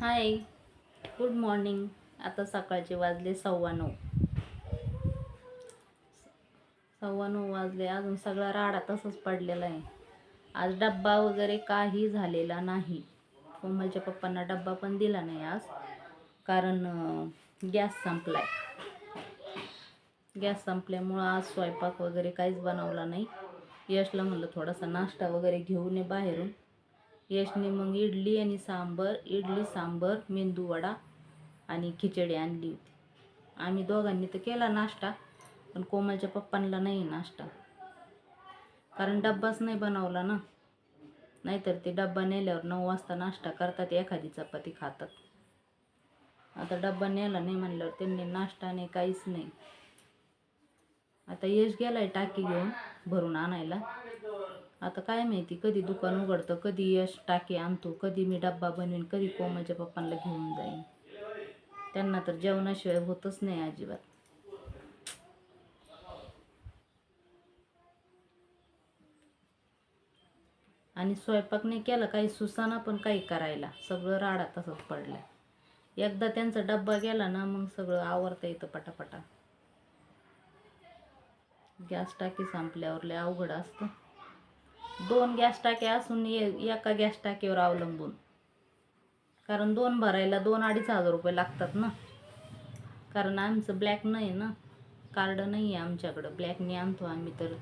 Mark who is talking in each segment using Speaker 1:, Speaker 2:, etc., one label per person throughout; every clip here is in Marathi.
Speaker 1: हाय गुड मॉर्निंग आता सकाळचे वाजले सव्वा नऊ. सव्वा नऊ वाजले. अजून सगळा राडा तसंच पडलेला आहे. आज डब्बा वगैरे काही झालेला नाही. कोमलच्या पप्पांना डब्बा पण दिला नाही आज कारण गॅस गॅस संपलाय. गॅस संपल्यामुळं आज स्वयंपाक वगैरे काहीच बनवला नाही. यशला म्हणलं थोडासा नाश्ता वगैरे घेऊन ये बाहेरून. यशने मग इडली आणि सांबर इडली सांबर मेंदू वडा आणि खिचडी आणली होती. आम्ही दोघांनी तर केला नाश्ता पण कोमलच्या पप्पांना नाही नाश्ता. कारण डब्बाच नाही बनवला ना. नाहीतर ते डब्बा नेल्यावर नऊ वाजता नाश्ता करतात एखादी चपाती खातात. आता डब्बा नेला नाही म्हणल्यावर त्यांनी नाश्ता नाही काहीच नाही. आता यश गेलाय टाकी घेऊन भरून आणायला. आता काय माहिती कधी दुकान उघडतं कधी यश टाकी आणतो कधी मी डब्बा बनवीन कधी कोमलच्या पप्पांना घेऊन जाईन. त्यांना तर जेवणाशिवाय होतच नाही अजिबात. आणि स्वयंपाक नाही केला काही सुसाना पण काही करायला. सगळं राडा तसंच पडलं एकदा त्यांचा डब्बा गेला ना मग सगळं आवरता येतं पटापटा. गॅस टाकी संपल्यावर लय अवघड असतं. दोन गॅस टाक्या असून एका गॅस टाकीवर अवलंबून. कारण दोन भरायला दोन अडीच हजार रुपये लागतात ना. कारण आमचं ब्लॅक नाही ना. कार्ड नाही आहे आमच्याकडं. ब्लॅकनी आणतो आम्ही तर.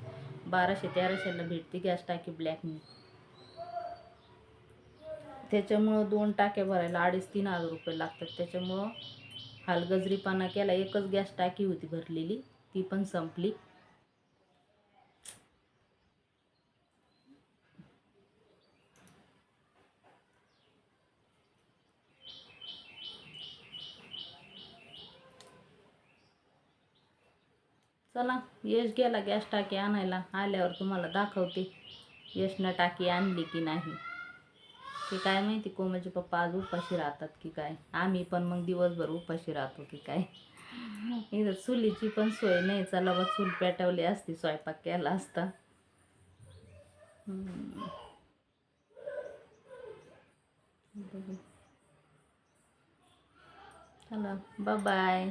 Speaker 1: बाराशे तेराशेला भेटते गॅस टाकी ब्लॅकनी त्याच्यामुळं दोन टाक्या भरायला अडीच तीन हजार रुपये लागतात. त्याच्यामुळं हलगजरीपणा केला. एकच गॅस टाकी होती भरलेली. ती पण संपली. चला यश गेला गॅस टाकी आणायला. आल्यावर तुम्हाला दाखवते यशनं टाकी आणली की नाही. की काय माहिती कोमलचे पप्पा आज उपाशी राहतात की काय? आम्ही पण मग दिवसभर उपाशी राहतो की काय? इथं चुलीची पण सोय नाही. चला बा चूल पेटवली असती स्वयंपाक केला असता. चला बाय